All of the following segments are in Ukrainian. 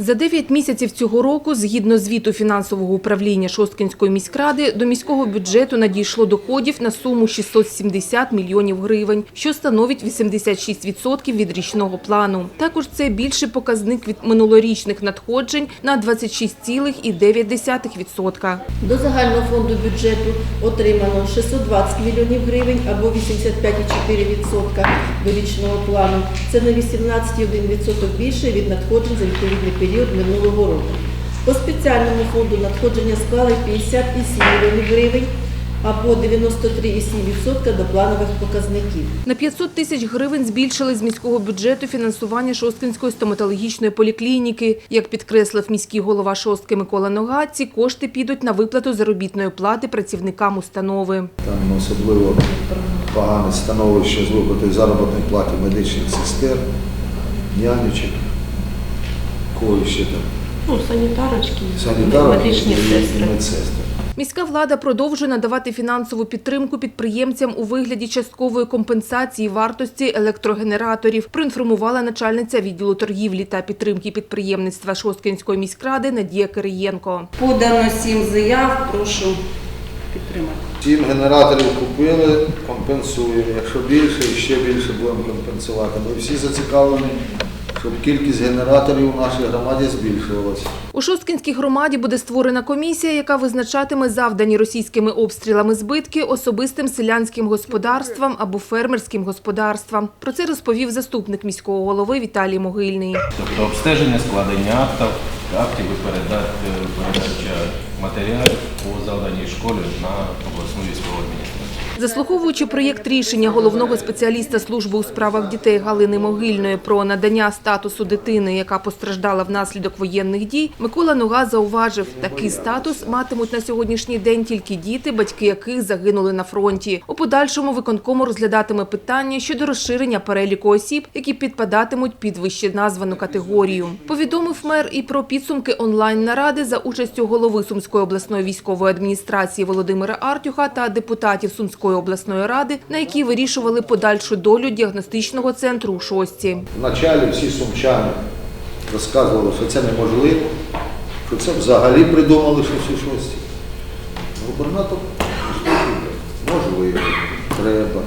За 9 місяців цього року, згідно звіту фінансового управління Шосткинської міськради, до міського бюджету надійшло доходів на суму 670 мільйонів гривень, що становить 86% від річного плану. Також це більший показник від минулорічних надходжень на 26,9%. До загального фонду бюджету отримано 620 мільйонів гривень або 85,4% до річного плану. Це на 18,1% більше від надходжень за відповідний період минулого року. По спеціальному фонду надходження склали 50,7 мільйонів гривень або 93,7% до планових показників. На 500 тисяч гривень збільшили з міського бюджету фінансування Шосткинської стоматологічної поліклініки. Як підкреслив міський голова Шостки Микола Нога, ці кошти підуть на виплату заробітної плати працівникам установи. Там особливо погане становище з виплатою заробітної плати медичних сестер, нянечок, кого ще там, Ну, санітарочки, санітарок медичні і сестри. медсестер. Міська влада продовжує надавати фінансову підтримку підприємцям у вигляді часткової компенсації вартості електрогенераторів, проінформувала начальниця відділу торгівлі та підтримки підприємництва Шосткинської міськради Надія Кириєнко. Подано сім заяв, прошу підтримати. Сім генераторів купили, компенсуємо. Якщо більше, ще більше будемо компенсувати. Ми всі зацікавлені, щоб кількість генераторів у нашій громаді збільшувалася. У Шосткинській громаді буде створена комісія, яка визначатиме завдані російськими обстрілами збитки особистим селянським господарствам або фермерським господарствам. Про це розповів заступник міського голови Віталій Могильний. Тобто обстеження, складення актів, актів і передача матеріалів по завданій школі на обласну військову адміністрацію. Заслуховуючи проєкт рішення головного спеціаліста служби у справах дітей Галини Могильної про надання статусу дитини, яка постраждала внаслідок воєнних дій, Микола Нога зауважив, такий статус матимуть на сьогоднішній день тільки діти, батьки яких загинули на фронті. У подальшому виконкому розглядатиме питання щодо розширення переліку осіб, які підпадатимуть під вище названу категорію. Повідомив мер і про підсумки онлайн наради за участю голови Сумської обласної військової адміністрації Володимира Артюха та депутатів Сумської обласної ради, на якій вирішували подальшу долю діагностичного центру у шості. Вначалі всі сумчани розказували, що це неможливо, що це взагалі придумали щось у шості. Губернатор можливо, треба.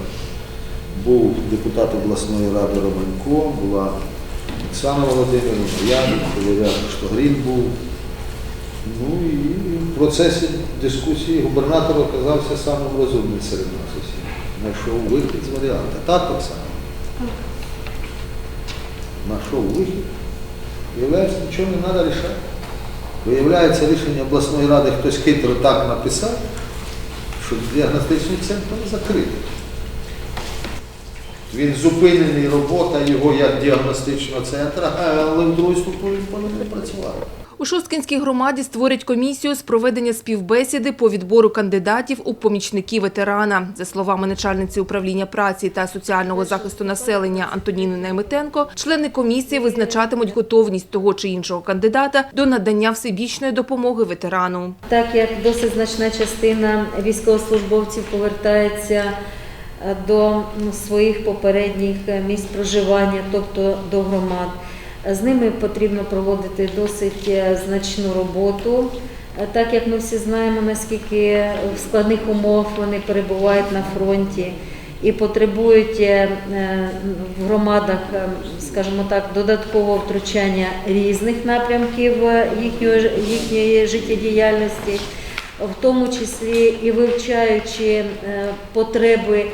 Був депутат обласної ради Романько, була Оксана Володимирівна, я, Штогрін був. Ну і в процесі дискусії губернатор оказався самим розумним серед нас усіх. Знайшов вихід з варіанта. Так, Оксана? Знайшов вихід. Виявляється, нічого не треба рішати. Виявляється, рішення обласної ради хтось хитро так написав, що діагностичний центр закритий. Він зупинений, робота його як діагностичного центру, але в другій він повинен працювати. У Шосткинській громаді створять комісію з проведення співбесіди по відбору кандидатів у помічники ветерана. За словами начальниці управління праці та соціального захисту населення Антоніни Найметенко, члени комісії визначатимуть готовність того чи іншого кандидата до надання всебічної допомоги ветерану. Так як досить значна частина військовослужбовців повертається до своїх попередніх місць проживання, тобто до громад, з ними потрібно проводити досить е, значну роботу. Е, Так як ми всі знаємо, наскільки в складних умовах вони перебувають на фронті і потребують е, в громадах, скажімо так, додаткового втручання різних напрямків їхньої, їхньої життєдіяльності, в тому числі і вивчаючи е, потреби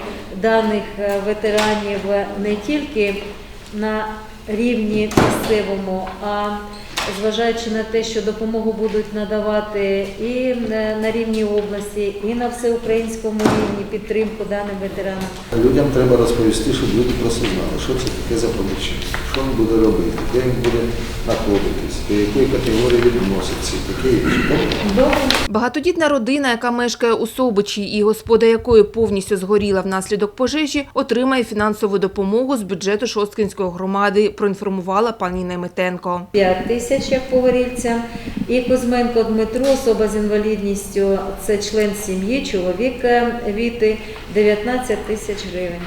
даних е, ветеранів не тільки на рівні місцевому, а зважаючи на те, що допомогу будуть надавати і на на рівні області, і на всеукраїнському рівні підтримку даним ветеранам. Людям треба розповісти, щоб люди просто знали, що це таке за помічник, що він буде робити, де він буде знаходитись, до якої категорії відноситься, таке Багатодітна родина, яка мешкає у Собичі і господа якої повністю згоріла внаслідок пожежі, отримає фінансову допомогу з бюджету Шосткинської громади, проінформувала пані Найметенко. 5 тисяч як поварільцям. І Кузьменко Дмитро, особа з інвалідністю, це член сім'ї, чоловік е, Віти, 19 тисяч гривень.